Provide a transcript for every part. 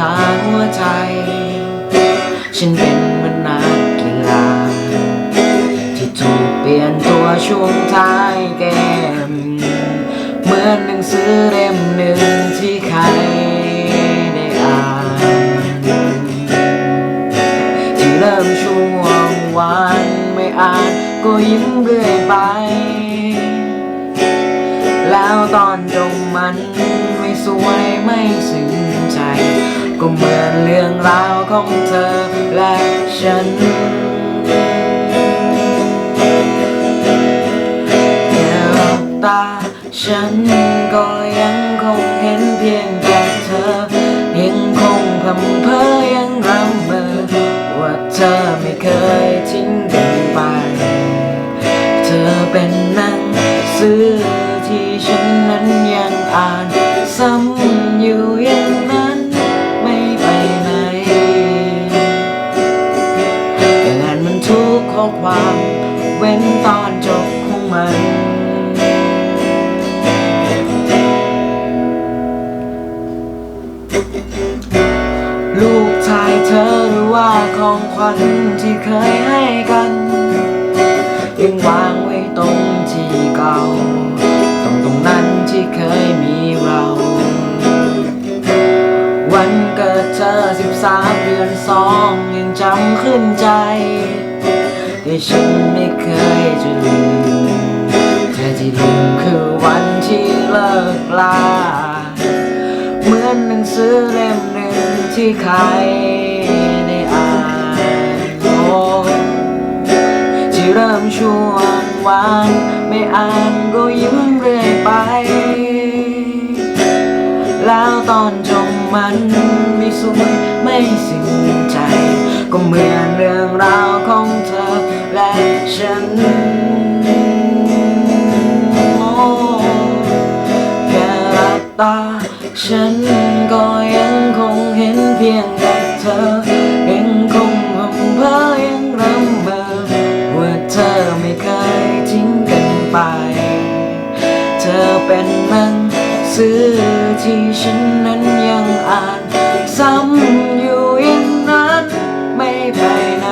ทางหัวใจ ฉันเป็นมนักกีฬาที่ถูกเปลี่ยนตัวช่วงท้ายเกม เหมือนหนังสือเล่มหนึ่งที่ใครได้อ่านที่เริ่มช่วงวันไม่อ่านก็ยิ้มเรื่อยไป แล้วตอนจบมันไม่สวยไม่สึงใจ ก็เหมือนเรื่องราวของเธอและฉันแก้วตาฉันก็ยังคงเห็นเพียงแต่เธอ ยังคงพำเพอยังรำ วัญที่เคยให้กัน ยังวางไว้ตรงที่เก่า ตรงตรงนั้นที่เคยมีเรา วันเกิดเธอสิบสามเดือนสองยังจำขึ้นใจ แต่ฉันไม่เคยจะลืมแต่ที่ลืมคือวันที่เลิกลา เหมือนหนังสือเล่มหนึ่งที่ใคร ที่เริ่มช่วงวัน ไม่อ่านก็ยิ้มเรื่อยไป แล้วตอนจบมันไม่สวยไม่สิ้นใจ ก็เหมือนเรื่องราวของเธอและฉันโอ้แค่หลับตาฉันก็ยัง เธอเป็นหนังสือที่ฉันนั้นยังอ่านซ้ำอยู่อย่างนั้นไม่ไปไหน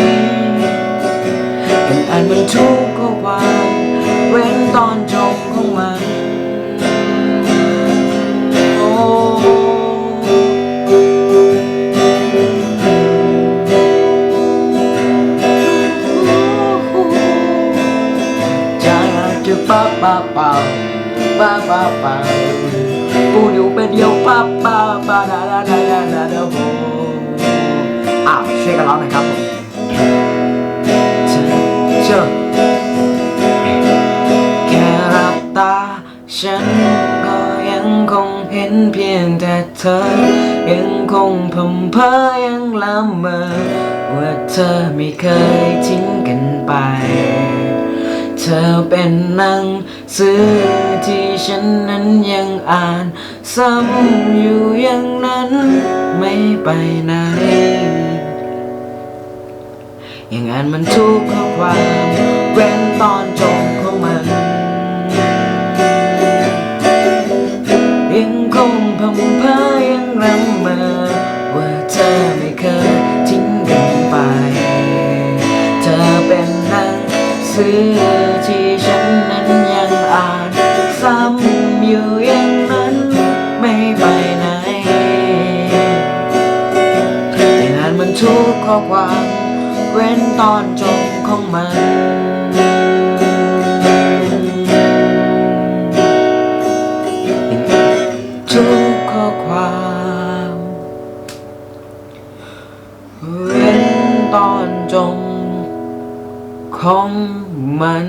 ยันอ่านมันทุก จะป้าป้าป้าป้าป้าป้าปูอยู่เป็นเดียวป้าป้าป้าดาดาดาดาดาดาโฮอ้าช่วยกันร้องหน่อยครับผมเชิญเชิญแค่หลับตาฉันก็ยังคงเห็นเพียงแต่เธอ ยังคงพำเพอยังละเมอว่าเธอไม่เคยทิ้ง อเป็นหนังสือที่ฉันนั้นยังอ่าน ซ้ำอยู่อย่างนั้น ไม่ไปไหน อย่างอ่านมันทุกข้อความเว้นตอนจบของมันยังคงพำเพอยังรำ สือที่ฉันนั้นยังอ่านซ้ำอยู่อย่างนั้นไม่ไปไหนอย่งานมันทุกข้อความเว้นตอนจบของมันทุกข้อความเว้นตอนจบ ของมัน